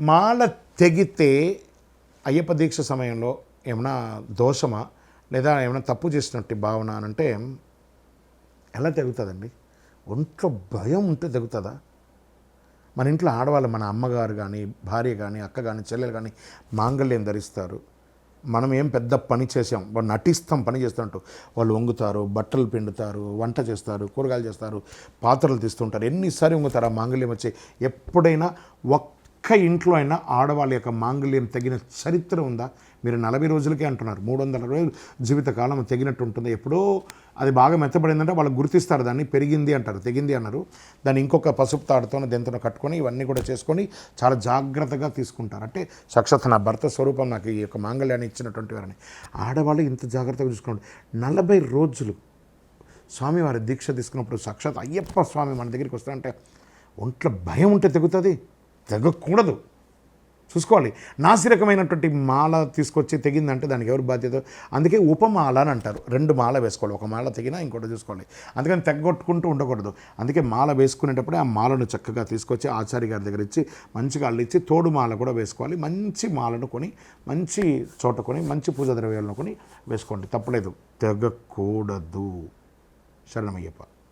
మాల తెగితే అయ్యప్ప దీక్ష సమయంలో ఏమైనా దోషమా? లేదా ఏమైనా తప్పు చేసినట్టు భావన అని అంటే ఎలా తెగుతుందండి? ఒంట్లో భయం ఉంటే తెగుతుందా? మన ఇంట్లో ఆడవాళ్ళు మన అమ్మగారు కానీ భార్య కానీ అక్క కానీ చెల్లెలు కానీ మాంగళ్యం ధరిస్తారు. మనం ఏం పెద్ద పని చేసాం వాళ్ళు నటిస్తాం పని చేస్తుంటూ వాళ్ళు వంగుతారు బట్టలు పిండుతారు వంట చేస్తారు కూరగాయలు చేస్తారు పాత్రలు తీస్తుంటారు ఎన్నిసార్లు వంగుతారు ఆ మాంగళ్యం వచ్చి? ఎప్పుడైనా ఒక్క ఇంట్లో అయినా ఆడవాళ్ళ యొక్క మాంగళ్యం తగిన చరిత్ర ఉందా? మీరు నలభై రోజులకే అంటున్నారు. మూడు వందల రోజులు జీవితకాలం తెగినట్టు ఉంటుంది? ఎప్పుడో అది బాగా మెత్తబడిందంటే వాళ్ళు గుర్తిస్తారు. దాన్ని పెరిగింది అంటారు. తెగింది అన్నారు. దాన్ని ఇంకొక పసుపు తాడుతో దెంతనో కట్టుకొని ఇవన్నీ కూడా చేసుకొని చాలా జాగ్రత్తగా తీసుకుంటారు. అంటే సాక్షాత్ నా భర్త స్వరూపం నాకు ఈ యొక్క మాంగళ్యాన్ని ఇచ్చినటువంటి వారిని. ఆడవాళ్ళు ఇంత జాగ్రత్తగా చూసుకోండి. నలభై రోజులు స్వామివారి దీక్ష తీసుకున్నప్పుడు సాక్షాత్ అయ్యప్ప స్వామి మన దగ్గరికి వస్తారంటే ఒంట్లో భయం ఉంటే తెగుతుంది. తెగకూడదు చూసుకోవాలి. నాసిరకమైనటువంటి మాల తీసుకొచ్చి తెగిందంటే దానికి ఎవరు బాధ్యత? అందుకే ఉపమాల అని అంటారు. రెండు మాల వేసుకోవాలి. ఒక మాల తెగినా ఇంకోటి చూసుకోవాలి. అందుకని తెగ్గొట్టుకుంటూ ఉండకూడదు. అందుకే మాల వేసుకునేటప్పుడే ఆ మాలను చక్కగా తీసుకొచ్చి ఆచార్య గారి దగ్గర ఇచ్చి మంచిగా అల్లిచ్చి తోడు మాల కూడా వేసుకోవాలి. మంచి మాలను కొని మంచి చోట కొని మంచి పూజా ద్రవ్యాలను కొని వేసుకోండి. తప్పలేదు. తెగకూడదు శరణమయ్యప్ప.